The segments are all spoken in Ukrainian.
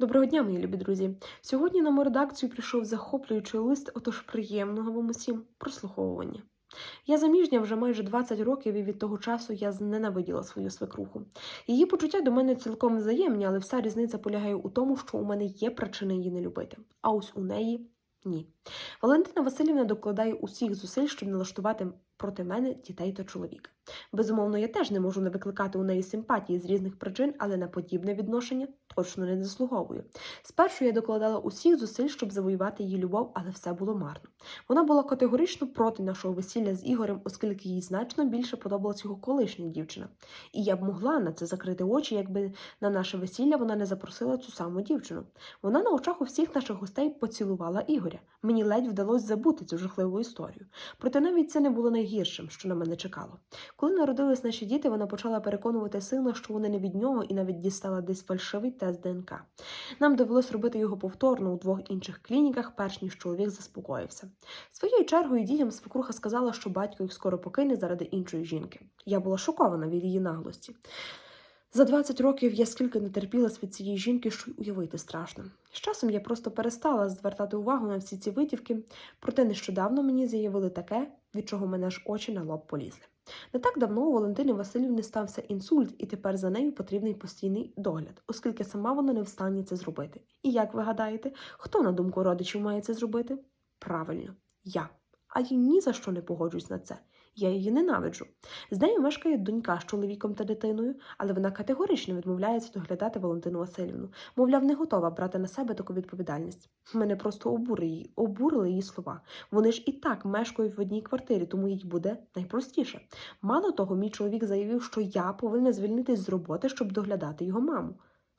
Доброго дня, мої любі друзі. Сьогодні на мою редакцію прийшов захоплюючий лист, отож приємного вам усім прослуховування. Я заміжня вже майже 20 років, і від того часу я зненавиділа свою свекруху. Її почуття до мене цілком взаємні, але вся різниця полягає у тому, що у мене є причини її не любити, а ось у неї ні. Валентина Васильівна докладає усіх зусиль, щоб налаштувати проти мене дітей та чоловіка. Безумовно, я теж не можу не викликати у неї симпатії з різних причин, але на подібне відношення точно не заслуговую. Спершу я докладала усіх зусиль, щоб завоювати її любов, але все було марно. Вона була категорично проти нашого весілля з Ігорем, оскільки їй значно більше подобалась його колишня дівчина. І я б могла на це закрити очі, якби на наше весілля вона не запросила цю саму дівчину. Вона на очах у всіх наших гостей поцілувала Ігоря. Мені ледь вдалося забути цю жахливу історію. Проте навіть це не було найгіршим, що на мене чекало. Коли народились наші діти, вона почала переконувати сина, що вони не від нього, і навіть дістала десь фальшивий тест ДНК. Нам довелось робити його повторно у двох інших клініках, перш ніж чоловік заспокоївся. Своєю чергою дітям свекруха сказала, що батько їх скоро покине заради іншої жінки. Я була шокована від її наглості. За 20 років я скільки не терпілась від цієї жінки, що й уявити страшно. З часом я просто перестала звертати увагу на всі ці витівки, проте нещодавно мені заявили таке, від чого мене ж очі на лоб полізли. Не так давно у Валентини Васильівни стався інсульт, і тепер за нею потрібний постійний догляд, оскільки сама вона не в стані це зробити. І як ви гадаєте, хто на думку родичів має це зробити? Правильно, я. А я ні за що не погоджусь на це. Я її ненавиджу. З нею мешкає донька з чоловіком та дитиною, але вона категорично відмовляється доглядати Валентину Васильівну. Мовляв, не готова брати на себе таку відповідальність. Мене просто обурили її, обурили її слова. Вони ж і так мешкають в одній квартирі, тому їй буде найпростіше. Мало того, мій чоловік заявив, що я повинна звільнитись з роботи, щоб доглядати його маму.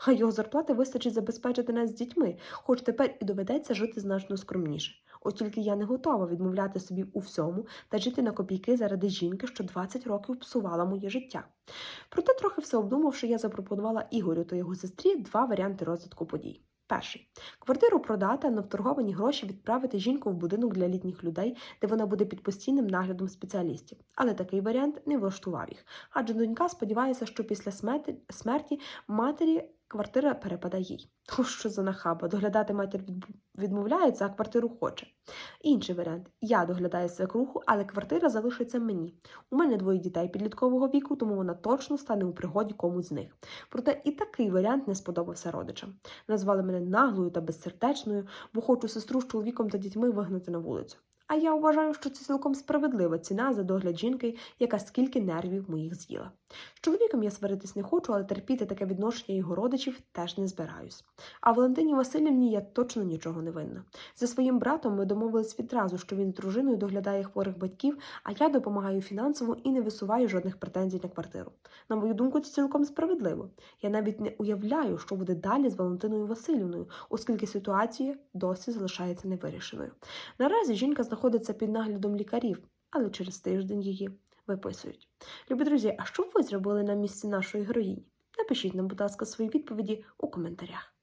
А його зарплати вистачить забезпечити нас з дітьми, хоч тепер і доведеться жити значно скромніше. От тільки я не готова відмовляти собі у всьому та жити на копійки заради жінки, що 20 років псувала моє життя. Проте, трохи все обдумавши, я запропонувала Ігорю та його сестрі два варіанти розвитку подій. Перший квартиру продати, а на вторговані гроші відправити жінку в будинок для літніх людей, де вона буде під постійним наглядом спеціалістів. Але такий варіант не влаштував їх. Адже донька сподівається, що після смерті, матері квартира перепаде їй. То що за нахаба? Доглядати матір відмовляється, а квартиру хоче. Інший варіант: я доглядаю свекруху, але квартира залишиться мені. У мене двоє дітей підліткового віку, тому вона точно стане у пригоді комусь з них. Проте і такий варіант не сподобався родичам. Назвали мене наглою та безсердечною, бо хочу сестру з чоловіком та дітьми вигнати на вулицю. А я вважаю, що це цілком справедлива ціна за догляд жінки, яка скільки нервів моїх з'їла. З чоловіком я сваритись не хочу, але терпіти таке відношення його родичів теж не збираюсь. А Валентині Васильівні я точно нічого не винна. За своїм братом ми домовились відразу, що він з дружиною доглядає хворих батьків, а я допомагаю фінансово і не висуваю жодних претензій на квартиру. На мою думку, це цілком справедливо. Я навіть не уявляю, що буде далі з Валентиною Васильівною, оскільки ситуація досі залишається невирішеною. Наразі жінка знаходиться під наглядом лікарів, але через тиждень її виписують. Любі друзі, а що ви зробили на місці нашої героїні? Напишіть нам, будь ласка, свої відповіді у коментарях.